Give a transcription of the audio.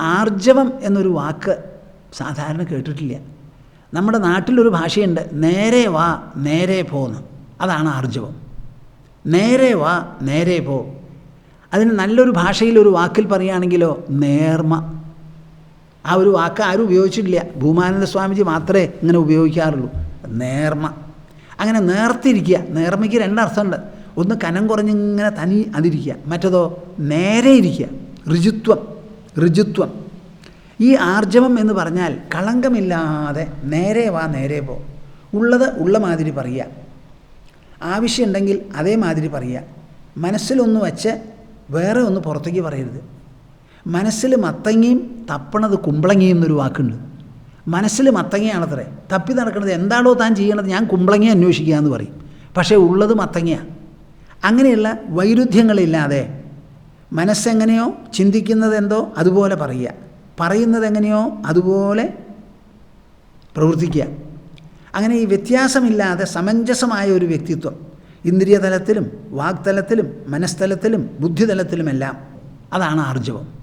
ആർജവം എന്നൊരു വാക്ക് സാധാരണ കേട്ടിട്ടില്ല. നമ്മുടെ നാട്ടിലൊരു ഭാഷയുണ്ട് നേരെ വാ നേരെ പോന്ന് അതാണ് ആർജവം. നേരെ വാ നേരെ പോ. അതിന് നല്ലൊരു ഭാഷയിൽ ഒരു വാക്കിൽ പറയുകയാണെങ്കിലോ നേർമ. ആ ഒരു വാക്ക് ആരും ഉപയോഗിച്ചിട്ടില്ല. ഭൂമാനന്ദ സ്വാമിജി മാത്രമേ ഇങ്ങനെ ഉപയോഗിക്കാറുള്ളൂ. നേർമ. അങ്ങനെ നേർത്തിരിക്കുക. നേർമയ്ക്ക് രണ്ടർത്ഥമുണ്ട്. ഒന്ന് കനം കുറഞ്ഞിങ്ങനെ തനി അതിരിക്കുക. മറ്റതോ നേരെ ഇരിക്കുക. ഋജുത്വം ഋജുത്വം. ഈ ആർജവം എന്ന് പറഞ്ഞാൽ കളങ്കമില്ലാതെ നേരെ വാ നേരെ പോ. ഉള്ളത് ഉള്ള മാതിരി പറയുക. ആവശ്യമുണ്ടെങ്കിൽ അതേമാതിരി പറയുക. മനസ്സിലൊന്ന് വച്ച് വേറെ ഒന്ന് പുറത്തേക്ക് പറയരുത്. മനസ്സിൽ മത്തങ്ങയും തപ്പണത് കുമ്പളങ്ങയും എന്നൊരു വാക്കുണ്ട്. മനസ്സിൽ മത്തങ്ങയാണത്രേ. തപ്പി നടക്കുന്നത് എന്താണോ താൻ ചെയ്യണത് ഞാൻ കുമ്പളങ്ങി അന്വേഷിക്കുക എന്ന് പറയും. പക്ഷേ ഉള്ളത് മത്തങ്ങയാണ് അങ്ങനെയുള്ള വൈരുദ്ധ്യങ്ങളില്ലാതെ മനസ്സെങ്ങനെയോ ചിന്തിക്കുന്നത് എന്തോ അതുപോലെ പറയുക. പറയുന്നത് എങ്ങനെയോ അതുപോലെ പ്രവർത്തിക്കുക. അങ്ങനെ ഈ വ്യത്യാസമില്ലാതെ സമഞ്ജസമായ ഒരു വ്യക്തിത്വം ഇന്ദ്രിയതലത്തിലും വാക്തലത്തിലും മനസ്തലത്തിലും ബുദ്ധിതലത്തിലുമെല്ലാം അതാണ് ആർജവം.